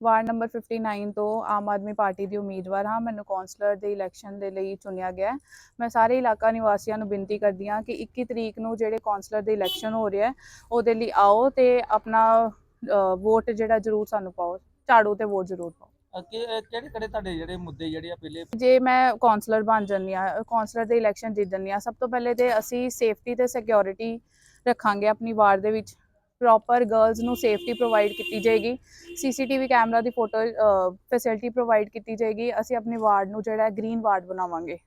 Ward number 59 ਤੋਂ Aam Aadmi party ਦੀ ਉਮੀਦਵਾਰ ਹਾਂ। ਮੈਨੂੰ ਕੌਂਸਲਰ ਦੇ ਇਲੈਕਸ਼ਨ ਦੇ ਲਈ ਚੁਣਿਆ ਗਿਆ ਹੈ। ਮੈਂ ਸਾਰੇ ਇਲਾਕਾ ਨਿਵਾਸੀਆਂ ਨੂੰ ਬੇਨਤੀ ਕਰਦੀ ਹਾਂ ਕਿ 21 ਤਰੀਕ ਨੂੰ ਜਿਹੜੇ ਕੌਂਸਲਰ ਦੇ ਇਲੈਕਸ਼ਨ ਹੋ ਰਿਹਾ ਹੈ ਉਹਦੇ ਲਈ ਆਓ ਤੇ ਆਪਣਾ ਵੋਟ ਜਿਹੜਾ ਜ਼ਰੂਰ ਸਾਨੂੰ ਪਾਓ। ਝਾੜੂ ਤੇ ਵੋਟ ਜ਼ਰੂਰ ਪਾਓ। ਕਿਹੜੇ ਕਿਹੜੇ ਤੁਹਾਡੇ ਜਿਹੜੇ ਮੁੱਦੇ ਜਿਹੜੇ ਆ ਪਹਿਲੇ? ਜੇ ਮੈਂ ਕੌਂਸਲਰ ਬਣ ਜਾਂਦੀ ਹਾਂ ਕੌਂਸਲਰ ਦੇ ਇਲੈਕਸ਼ਨ ਜਿੱਤ ਜਾਂਦੀ ਹਾਂ ਸਭ ਤੋਂ ਪਹਿਲੇ ਤੇ ਅਸੀਂ ਸੇਫਟੀ ਤੇ ਸਿਕਿਉਰਿਟੀ ਰੱਖਾਂਗੇ ਆਪਣੀ ਵਾਰਡ ਦੇ ਵਿੱਚ। ਪ੍ਰੋਪਰ ਗਰਲਸ ਨੂੰ ਸੇਫਟੀ ਪ੍ਰੋਵਾਈਡ ਕੀਤੀ ਜਾਏਗੀ। ਸੀਸੀਟੀਵੀ ਕੈਮਰਾ ਦੀ ਫੋਟੋ ਫੈਸਿਲਿਟੀ ਪ੍ਰੋਵਾਈਡ ਕੀਤੀ ਜਾਏਗੀ। ਅਸੀਂ ਆਪਣੇ ਵਾਰਡ ਨੂੰ ਜਿਹੜਾ ਗ੍ਰੀਨ ਵਾਰਡ ਬਣਾਵਾਂਗੇ।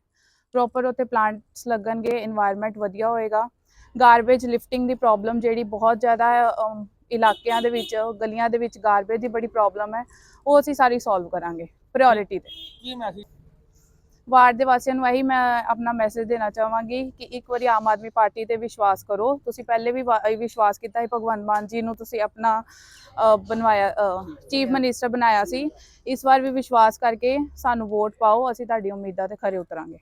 ਪ੍ਰੋਪਰ ਉੱਥੇ ਪਲਾਂਟਸ ਲੱਗਣਗੇ এনवायरमेंट ਵਧੀਆ ਹੋਏਗਾ। ਗਾਰਬੇਜ ਲਿਫਟਿੰਗ ਦੀ ਪ੍ਰੋਬਲਮ ਜਿਹੜੀ ਬਹੁਤ ਜ਼ਿਆਦਾ ਇਲਾਕਿਆਂ ਦੇ ਵਿੱਚ, ਗਲੀਆਂ ਦੇ ਵਿੱਚ ਗਾਰਬੇਜ ਦੀ ਬੜੀ ਪ੍ਰੋਬਲਮ ਹੈ। ਉਹ ਅਸੀਂ ਸਾਰੀ ਸੋਲਵ ਕਰਾਂਗੇ ਪ੍ਰਾਇੋਰਟੀ ਤੇ। ਕੀ ਮੈਸੇਜ ਵਾਰਡ ਦੇ ਵਾਸੀਆਂ ਨੂੰ ਇਹੀ ਮੈਂ ਆਪਣਾ ਮੈਸੇਜ ਦੇਣਾ ਚਾਹਾਂਗੀ ਕਿ ਇੱਕ ਵਾਰੀ ਆਮ ਆਦਮੀ ਪਾਰਟੀ ਤੇ ਵਿਸ਼ਵਾਸ ਕਰੋ। ਤੁਸੀਂ ਪਹਿਲੇ ਵੀ ਵਿਸ਼ਵਾਸ ਕੀਤਾ ਹੈ ਭਗਵੰਤ ਮਾਨ ਜੀ ਨੂੰ ਤੁਸੀਂ ਆਪਣਾ ਬਣਵਾਇਆ ਚੀਫ ਮਿਨਿਸਟਰ ਬਣਾਇਆ ਸੀ। ਇਸ ਵਾਰ ਵੀ ਵਿਸ਼ਵਾਸ ਕਰਕੇ ਸਾਨੂੰ ਵੋਟ ਪਾਓ, ਅਸੀਂ ਤੁਹਾਡੀ ਉਮੀਦਾਂ ਤੇ ਖਰੇ ਉਤਰਾਂਗੇ।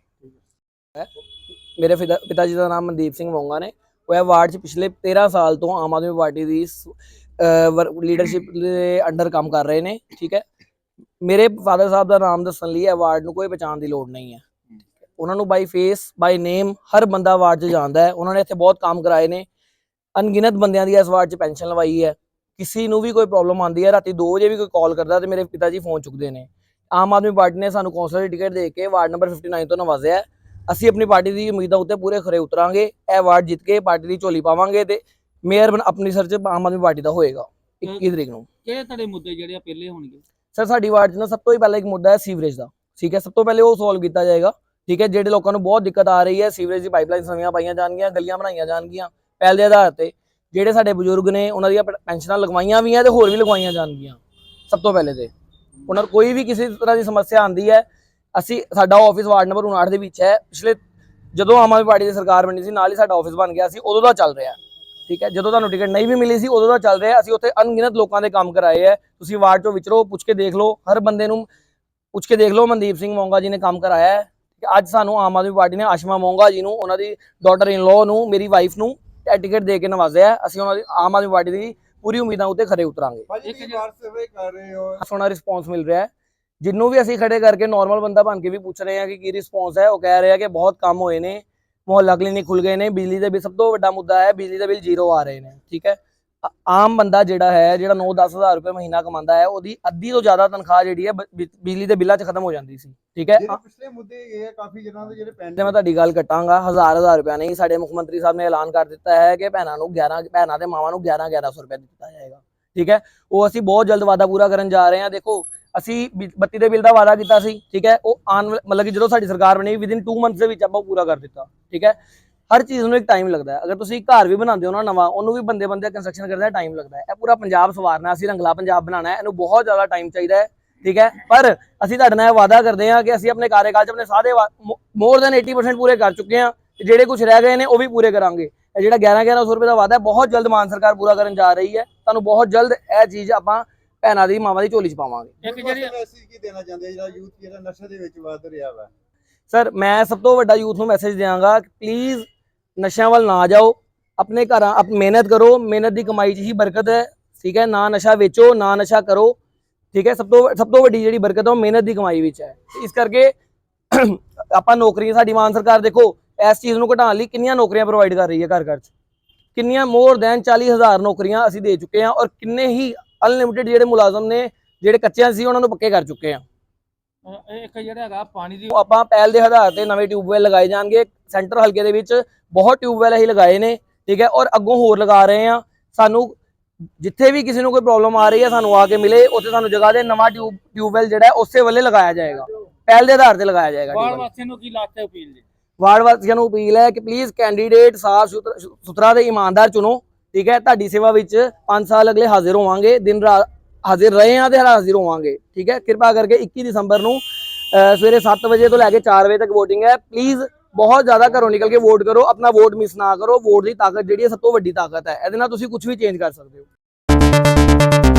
ਮੇਰੇ ਪਿਤਾ ਪਿਤਾ ਜੀ ਦਾ ਨਾਮ ਮਨਦੀਪ ਸਿੰਘ ਮੋਂਗਾ ਨੇ। ਉਹ ਇਹ ਵਾਰਡ 'ਚ ਪਿਛਲੇ 13 ਸਾਲ ਤੋਂ ਆਮ ਆਦਮੀ ਪਾਰਟੀ ਦੀ ਲੀਡਰਸ਼ਿਪ ਦੇ ਅੰਡਰ ਕੰਮ ਕਰ ਰਹੇ ਨੇ, ਠੀਕ ਹੈ? ਮੇਰੇ ਫਾਦਰ ਸਾਹਿਬ ਦਾ ਨਾਮ ਦੱਸਣ ਲਈ ਇਹ ਵਾਰਡ ਨੂੰ ਕੋਈ ਪਛਾਣ ਦੀ ਲੋੜ ਨਹੀਂ ਹੈ। ਉਹਨਾਂ ਨੂੰ ਬਾਈ ਫੇਸ ਬਾਈ ਨੇਮ ਹਰ ਬੰਦਾ ਵਾਰਡ 'ਚ ਜਾਣਦਾ ਹੈ। ਉਹਨਾਂ ਨੇ ਇੱਥੇ ਬਹੁਤ ਕੰਮ ਕਰਾਏ ਨੇ। ਅਣਗਿਣਤ ਬੰਦਿਆਂ ਦੀ ਇਸ ਵਾਰਡ 'ਚ ਪੈਨਸ਼ਨ ਲਵਾਈ ਹੈ। ਕਿਸੇ ਨੂੰ ਵੀ ਕੋਈ ਪ੍ਰੋਬਲਮ ਆਉਂਦੀ ਹੈ ਰਾਤੀ 2 ਵਜੇ ਵੀ ਕੋਈ ਕਾਲ ਕਰਦਾ ਤੇ ਮੇਰੇ ਪਿਤਾ ਜੀ ਫੋਨ ਚੁੱਕਦੇ ਨੇ। ਆਮ ਆਦਮੀ ਪਾਰਟੀ ਨੇ ਸਾਨੂੰ ਕੌਂਸਲਰ ਦੀ ਟਿਕਟ ਦੇ ਕੇ ਵਾਰਡ ਨੰਬਰ 59 ਤੋਂ ਨਵਾਜ਼ਿਆ। ਅਸੀਂ ਆਪਣੀ ਪਾਰਟੀ ਦੀ ਉਮੀਦਾਂ ਉੱਤੇ ਪੂਰੇ ਖਰੇ ਉਤਰਾਂਗੇ। ਇਹ ਵਾਰਡ ਜਿੱਤ ਕੇ ਪਾਰਟੀ ਦੀ ਝੋਲੀ ਪਾਵਾਂਗੇ ਤੇ ਮੇਅਰ ਆਪਣੀ ਸਰਚ ਆਮ ਆਦਮੀ ਪਾਰਟੀ ਦਾ ਹੋਏਗਾ। 21 ਤਰੀਕ ਨੂੰ। ਕਿਹੜੇ ਤੁਹਾਡੇ ਮੁੱਦੇ ਜਿਹੜੇ ਆ ਪਹਿਲੇ ਹੋਣਗੇ? ਸਰ, ਸਾਡੀ ਵਾਰਡ 'ਚ ਨਾ ਸਭ ਤੋਂ ਹੀ ਪਹਿਲਾਂ ਇੱਕ ਮੁੱਦਾ ਹੈ ਸੀਵਰੇਜ ਦਾ। ਠੀਕ ਹੈ? ਸਭ ਤੋਂ ਪਹਿਲੇ ਉਹ ਸੋਲਵ ਕੀਤਾ ਜਾਏਗਾ। ਠੀਕ ਹੈ? ਜਿਹੜੇ ਲੋਕਾਂ ਨੂੰ ਬਹੁਤ ਦਿੱਕਤ ਆ ਰਹੀ ਹੈ, ਸੀਵਰੇਜ ਦੀ ਪਾਈਪਲਾਈਨ ਨਵੀਆਂ ਪਾਈਆਂ ਜਾਣਗੀਆਂ, ਗਲੀਆਂ ਬਣਾਈਆਂ ਜਾਣਗੀਆਂ, ਪਹਿਲ ਦੇ ਆਧਾਰ ਤੇ ਜਿਹੜੇ ਸਾਡੇ ਬਜ਼ੁਰਗ ਨੇ, ਉਹਨਾਂ ਦੀਆਂ ਪੈਨਸ਼ਨਾਂ ਲਗਵਾਈਆਂ ਵੀ ਆ ਤੇ ਹੋਰ ਵੀ ਲਗਵਾਈਆਂ ਜਾਣਗੀਆਂ, ਸਭ ਤੋਂ ਪਹਿਲੇ ਤੇ। ਉਹਨਾਂ ਨੂੰ ਕੋਈ ਵੀ ਕਿਸੇ ਤਰ੍ਹਾਂ ਦੀ ਸਮੱਸਿਆ ਆਂਦੀ ਹੈ, ਅਸੀਂ, ਸਾਡਾ ਆਫਿਸ ਵਾਰਡ ਨੰਬਰ 59 ਦੇ ਵਿੱਚ ਹੈ। ਪਿਛਲੇ ਜਦੋਂ ਆਮ ਆਦਮੀ ਪਾਰਟੀ ਦੀ ਸਰਕਾਰ ਬਣੀ ਸੀ, ਨਾਲ ਹੀ ਸਾਡਾ ਆਫਿਸ ਬਣ ਗਿਆ ਸੀ, ਉਦੋਂ ਦਾ ਚੱਲ ਰਿਹਾ। ਠੀਕ ਹੈ? ਜਦੋਂ ਤੁਹਾਨੂੰ ਟਿਕਟ ਨਹੀਂ ਵੀ ਮਿਲੀ ਸੀ ਉਦੋਂ ਦਾ ਚੱਲ ਰਿਹਾ ਅਸੀਂ ਉੱਥੇ ਅਣਗਿਣਤ ਲੋਕਾਂ ਦੇ ਕੰਮ ਕਰਾਏ ਹੈ। ਤੁਸੀਂ ਵਾਰਡ ਚੋਂ ਵਿਚਰੋ ਪੁੱਛ ਕੇ ਦੇਖ ਲਓ। ਹਰ ਬੰਦੇ ਨੂੰ ਪੁੱਛ ਕੇ ਦੇਖ ਲਓ ਮਨਦੀਪ ਸਿੰਘ ਮੋਂਗਾ ਜੀ ਨੇ ਕੰਮ ਕਰਾਇਆ ਹੈ। ਕਿ ਅੱਜ ਸਾਨੂੰ ਆਮ ਆਦਮੀ ਪਾਰਟੀ ਨੇ ਆਸ਼ਮਾ ਮੋਂਗਾ ਜੀ ਨੂੰ ਉਹਨਾਂ ਦੀ ਡਾਟਰ ਇਨ ਲਾਅ ਨੂੰ ਮੇਰੀ ਵਾਈਫ ਨੂੰ ਇਹ ਟਿਕਟ ਦੇ ਕੇ ਨਵਾਜ਼ਿਆ। ਅਸੀਂ ਉਹਨਾਂ ਦੀ ਆਮ ਆਦਮੀ ਪਾਰਟੀ ਦੀ ਪੂਰੀ ਉਮੀਦਾਂ ਉੱਤੇ ਖਰੇ ਉਤਰਾਂਗੇ। ਭਾਜੀ ਇੱਕ ਵਾਰ ਕਰ ਰਹੇ ਹੋ। ਸੋਹਣਾ ਰਿਸਪੌਂਸ ਮਿਲ ਰਿਹਾ ਹੈ। ਜਿੰਨੂੰ ਵੀ ਅਸੀਂ ਖੜੇ ਕਰਕੇ ਨਾਰਮਲ ਬੰਦਾ ਬਣ ਕੇ ਵੀ ਪੁੱਛ ਰਹੇ ਹਾਂ ਕਿ ਕੀ ਰਿਸਪੌਂਸ ਹੈ ਉਹ ਕਹਿ ਰਹੇ ਆ ਕਿ ਬਹੁਤ ਕੰਮ ਹੋਏ ਨੇ। ਮੁਹੱਲਾ ਕਲੀਨਿਕ ਖੁੱਲ ਗਏ ਨੇ ਬਿਜਲੀ ਦੇ ਵੀ ਸਭ ਤੋਂ ਵੱਡਾ ਮੁੱਦਾ ਹੈ ਬਿਜਲੀ ਦੇ ਬਿੱਲ ਜ਼ੀਰੋ ਆ ਰਹੇ ਨੇ ਠੀਕ ਹੈ? ਆਮ ਬੰਦਾ ਜਿਹੜਾ ਹੈ ਜਿਹੜਾ 9-10 ਹਜ਼ਾਰ ਰੁਪਏ ਮਹੀਨਾ ਕਮਾਉਂਦਾ ਹੈ ਉਹਦੀ ਅੱਧੀ ਤੋਂ ਜ਼ਿਆਦਾ ਤਨਖਾਹ ਜਿਹੜੀ ਹੈ ਬਿਜਲੀ ਦੇ ਬਿੱਲਾਂ 'ਚ ਖਤਮ ਹੋ ਜਾਂਦੀ ਸੀ ਠੀਕ ਹੈ? ਪਿਛਲੇ ਮੁੱਦੇ ਹੈਗੇ ਆ ਕਾਫੀ ਜਨਾਂ ਦੇ ਜਿਹੜੇ ਤੇ ਮੈਂ ਤੁਹਾਡੀ ਗੱਲ ਕੱਟਾਂਗਾ ਹਜ਼ਾਰ ਹਜ਼ਾਰ ਰੁਪਇਆ ਨਹੀਂ ਸਾਡੇ ਮੁੱਖ ਮੰਤਰੀ ਸਾਹਿਬ ਨੇ ਐਲਾਨ ਕਰ ਦਿੱਤਾ ਹੈ ਕਿ ਭੈਣਾਂ ਨੂੰ 11 ਭੈਣਾਂ ਤੇ ਮਾਵਾਂ ਨੂੰ 11 1100 ਰੁਪਏ ਦਿੱਤਾ ਜਾਏਗਾ ਠੀਕ ਹੈ? ਉਹ ਅਸੀਂ ਬਹੁਤ ਜਲਦ ਵਾਅਦਾ ਪੂਰਾ ਕਰਨ ਜਾ ਰਹੇ ਹਾਂ ਦੇਖੋ ਅਸੀਂ ਬਿ- ਬੱਤੀ ਦੇ ਬਿੱਲ ਦਾ ਵਾਅਦਾ ਕੀਤਾ ਸੀ, ਠੀਕ ਹੈ? ਉਹ ਆਉਣ ਮਤਲਬ ਕਿ ਜਦੋਂ ਸਾਡੀ ਸਰਕਾਰ ਬਣੀ ਵਿਦਿਨ 2 ਮੰਥਸ ਦੇ ਵਿੱਚ ਆਪਾਂ ਉਹ ਪੂਰਾ ਕਰ ਦਿੱਤਾ, ਠੀਕ ਹੈ? ਹਰ ਚੀਜ਼ ਨੂੰ ਇੱਕ ਟਾਈਮ ਲੱਗਦਾ ਹੈ। ਅਗਰ ਤੁਸੀਂ ਘਰ ਵੀ ਬਣਾਉਂਦੇ ਹੋ ਨਾ ਨਵਾਂ, ਉਹਨੂੰ ਵੀ ਬੰਦੇ ਬੰਦੇ ਕੰਸਟਰਕਸ਼ਨ ਕਰਦੇ ਟਾਈਮ ਲੱਗਦਾ ਹੈ। ਇਹ ਪੂਰਾ ਪੰਜਾਬ ਸਵਾਰਨਾ, ਅਸੀਂ ਰੰਗਲਾ ਪੰਜਾਬ ਬਣਾਉਣਾ ਹੈ। ਇਹਨੂੰ ਬਹੁਤ ਜ਼ਿਆਦਾ ਟਾਈਮ ਚਾਹੀਦਾ ਹੈ, ਠੀਕ ਹੈ? ਪਰ ਅਸੀਂ ਤੁਹਾਡੇ ਨਾਲ ਇਹ ਵਾਅਦਾ ਕਰਦੇ ਹਾਂ ਕਿ ਅਸੀਂ ਆਪਣੇ ਕਾਰਜਕਾਲ 'ਚ ਆਪਣੇ ਸਾਰੇ ਮੋਰ ਦੈਨ 80% ਪੂਰੇ ਕਰ ਚੁੱਕੇ ਹਾਂ। ਤੇ ਜਿਹੜੇ ਕੁਝ ਰਹਿ ਗਏ ਨੇ, ਉਹ ਵੀ ਪੂਰੇ ਕਰਾਂਗੇ। ਇਹ ਜਿਹੜਾ 11 1100 ਰੁਪਏ ਦਾ ਵਾਅਦਾ ਹੈ, ਬਹੁਤ ਜਲਦ ਮਾਨ ਸਰਕਾਰ ਪੂਰਾ ਕਰਨ ਜਾ ਰਹੀ ਹੈ। ਤੁਹਾਨੂੰ ਬਹੁਤ ਜਲਦ ਇਹ ਚੀਜ਼ ਆਪਾਂ ਭੈਣਾਂ ਦੀ ਮਾਵਾਂ ਦੀ ਝੋਲੀ 'ਚ ਪਾਵਾਂਗੇ। ਇੱਕ ਜਿਹੜੀ ਮੈਸੇਜ ਕੀ ਦੇਣਾ ਚਾਹੁੰਦੇ ਜਿਹੜਾ ਯੂਥ ਜਿਹੜਾ ਨਸ਼ੇ ਦੇ ਵਿੱਚ ਵੱਧ ਰਿਹਾ ਵਾ। ਸਰ ਮੈਂ ਸਭ ਤੋਂ ਵੱਡਾ ਯੂਥ ਨੂੰ ਮੈਸੇਜ ਦਿਆਂਗਾ ਕਿ ਪਲੀਜ਼ ਨਸ਼ਿਆਂ ਵੱਲ ਨਾ ਜਾਓ। ਆਪਣੇ ਘਰਾਂ ਆਪ ਮਿਹਨਤ ਕਰੋ ਮਿਹਨਤ ਦੀ ਕਮਾਈ 'ਚ ਹੀ ਬਰਕਤ ਹੈ ਠੀਕ ਹੈ? ਨਾ ਨਸ਼ਾ ਵੇਚੋ ਨਾ ਨਸ਼ਾ ਕਰੋ ਠੀਕ ਹੈ? ਸਭ ਤੋਂ ਸਭ ਤੋਂ ਵੱਡੀ ਜਿਹੜੀ ਬਰਕਤ ਹੈ ਉਹ ਮਿਹਨਤ ਦੀ ਕਮਾਈ ਵਿੱਚ ਹੈ। ਇਸ ਕਰਕੇ ਆਪਾਂ ਨੌਕਰੀਆਂ ਸਾਡੀ ਮਾਨ ਸਰਕਾਰ ਦੇਖੋ ਇਸ ਚੀਜ਼ ਨੂੰ ਘਟਾਉਣ ਲਈ ਕਿੰਨੀਆਂ ਨੌਕਰੀਆਂ ਪ੍ਰੋਵਾਈਡ ਕਰ ਰਹੀ ਹੈ ਘਰ ਘਰ 'ਚ। ਕਿੰਨੀਆਂ ਮੋਰ ਦੈਨ 40000 ਨੌਕਰੀਆਂ ਅਸੀਂ ਦੇ ਚੁੱਕੇ ਹਾਂ ਔਰ ਕਿੰਨੇ ਹੀ ਅਨਲਿਮਿਟਿਡ ਜਿਹੜੇ ਮੁਲਾਜ਼ਮ ਨੇ ਜਿਹੜੇ ਕੱਚਿਆਂ ਸੀ ਉਹਨਾਂ ਨੂੰ ਪੱਕੇ ਕਰ ਚੁੱਕੇ ਅ, ਇੱਕ ਜਿਹੜਾ ਹੈਗਾ ਪਾਣੀ ਦੀ ਆਪਾਂ ਪਹਿਲ ਦੇ ਆਧਾਰ ਤੇ ਨਵੇਂ ਟਿਊਬਵੈਲ ਲਗਾਏ ਜਾਣਗੇ। ਸੈਂਟਰ ਹਲਕੇ ਦੇ ਵਿੱਚ ਬਹੁਤ ਟਿਊਬਵੈਲ ਅਸੀਂ ਲਗਾਏ ਨੇ ਠੀਕ ਹੈ ਔਰ ਅੱਗੋਂ ਹੋਰ ਲਗਾ ਰਹੇ ਆ ਸਾਨੂੰ ਜਿੱਥੇ ਵੀ ਕਿਸੇ ਨੂੰ ਕੋਈ ਪ੍ਰੋਬਲਮ ਆ ਰਹੀ ਹੈ ਸਾਨੂੰ ਆ ਕੇ ਮਿਲੇ ਉੱਥੇ ਸਾਨੂੰ ਜਗ੍ਹਾ ਦੇ ਨਵਾਂ ਟਿਊਬ ਟਿਊਬਵੈਲ ਜਿਹੜਾ ਹੈ ਉਸੇ ਵੇਲੇ ਲਗਾਇਆ ਜਾਏਗਾ। ਪਹਿਲ ਦੇ ਆਧਾਰ ਤੇ ਲਗਾਇਆ ਜਾਏਗਾ ਵਾਰਡ। ਵਾਸੀਆਂ ਨੂੰ ਕੀ ਲਾਤੇ ਅਪੀਲ ਜੀ? ਵਾਰਡ ਵਾਸੀਆਂ ਨੂੰ ਅਪੀਲ ਹੈ ਕਿ ਪਲੀਜ਼ ਕੈਂਡੀਡੇਟ ਸਾਫ਼ ਸੁਥਰਾ ਤੇ ਇਮਾਨਦਾਰ ਚੁਣੋ। ਠੀਕ ਹੈ? ਤੁਹਾਡੀ ਸੇਵਾ ਵਿੱਚ 5 ਸਾਲ ਅਗਲੇ ਹਾਜ਼ਰ ਹੋਵਾਂਗੇ, ਦਿਨ ਰਾਤ ਹਾਜ਼ਰ ਰਹੇ ਹਾਂ ਤੇ ਹਾਜ਼ਰ ਹੋਵਾਂਗੇ, ਠੀਕ ਹੈ? ਕਿਰਪਾ ਕਰਕੇ 21 ਦਸੰਬਰ ਨੂੰ ਸਵੇਰੇ 7 ਵਜੇ ਤੋਂ ਲੈ ਕੇ 4 ਵਜੇ ਤੱਕ VOTING ਹੈ। ਪਲੀਜ਼ ਬਹੁਤ ਜ਼ਿਆਦਾ ਘਰੋਂ ਨਿਕਲ ਕੇ ਵੋਟ ਕਰੋ, ਆਪਣਾ ਵੋਟ ਮਿਸ ਨਾ ਕਰੋ। ਵੋਟ ਦੀ ਤਾਕਤ ਜਿਹੜੀ ਹੈ ਸਭ ਤੋਂ ਵੱਡੀ ਤਾਕਤ ਹੈ। ਇਹਦੇ ਨਾਲ ਤੁਸੀਂ ਕੁਝ ਵੀ ਚੇਂਜ ਕਰ ਸਕਦੇ ਹੋ।